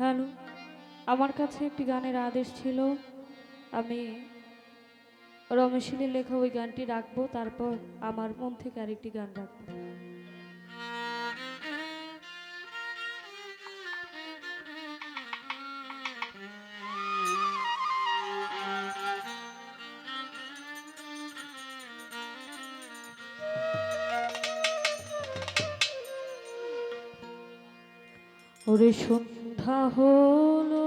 Hello, আমার কাছে একটি গানের আদেশ ছিল। আমি রমেশিনী লেখা ওই গানটি রাখব, তারপর আমার মন থেকে আরেকটি গান রাখব। ওরে শুন দেখা হলো।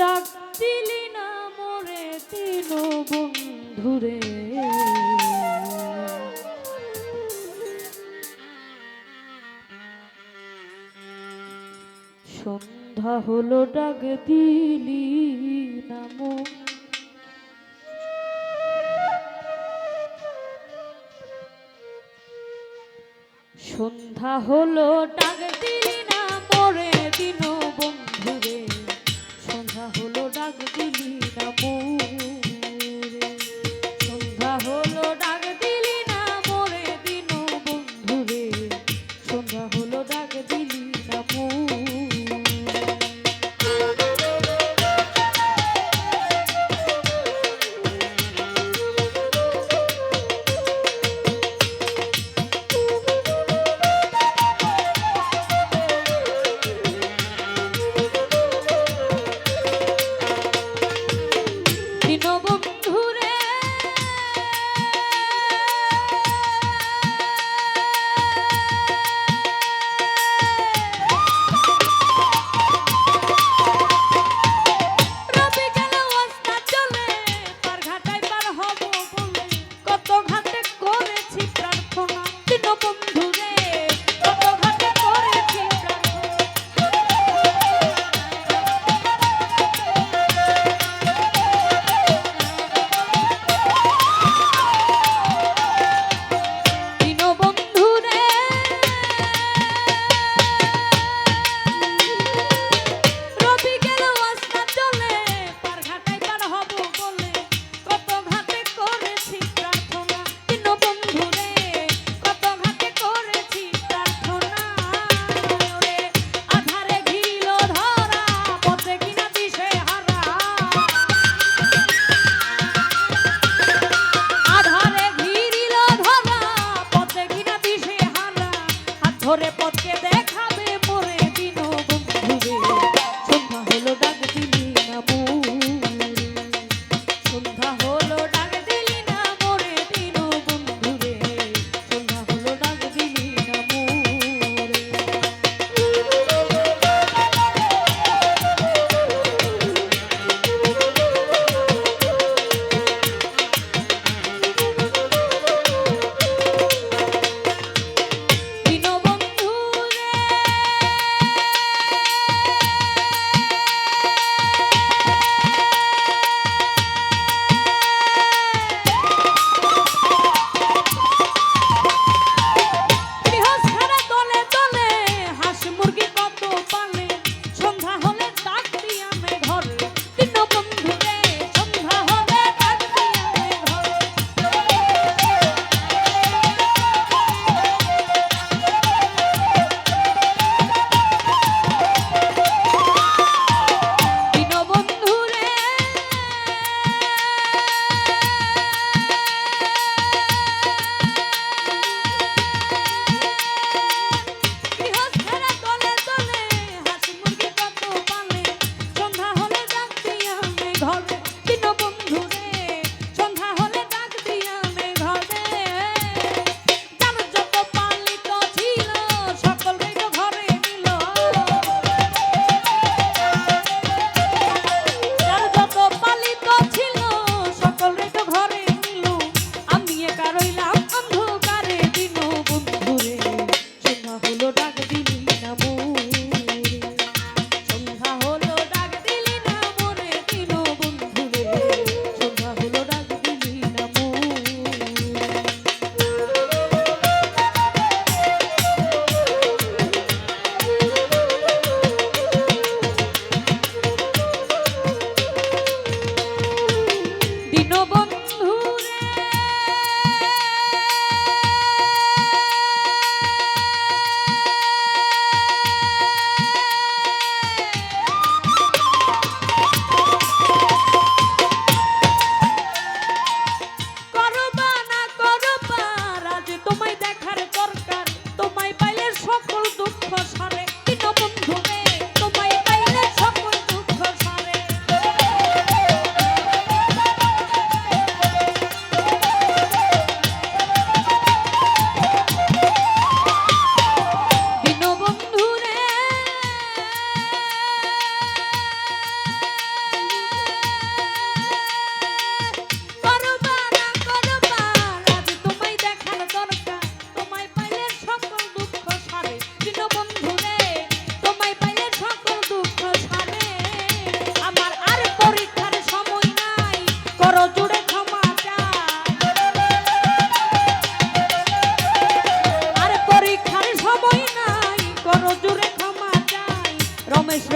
ডাক দিলি না মরে দিল বন্ধুরে। সন্ধ্যা হলো ডাক দিলি না মরে সন্ধ্যা হলো ডাক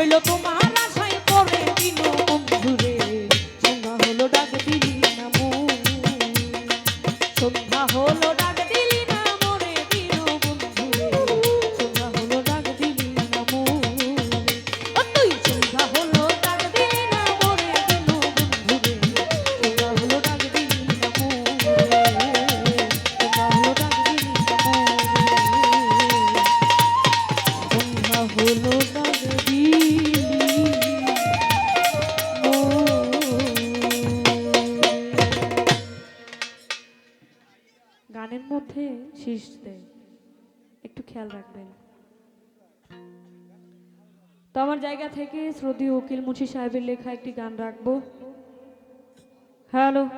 রইল তোমার আশায় করে দিন বন্ধুরে। সন্ধ্যা হলো সাথে শীষ দেয় একটু খেয়াল রাখবেন। তো আমার জায়গা থেকে শ্রদ্ধেয় উকিল মুন্সি সাহেবের লেখা একটি গান রাখব। হ্যালো।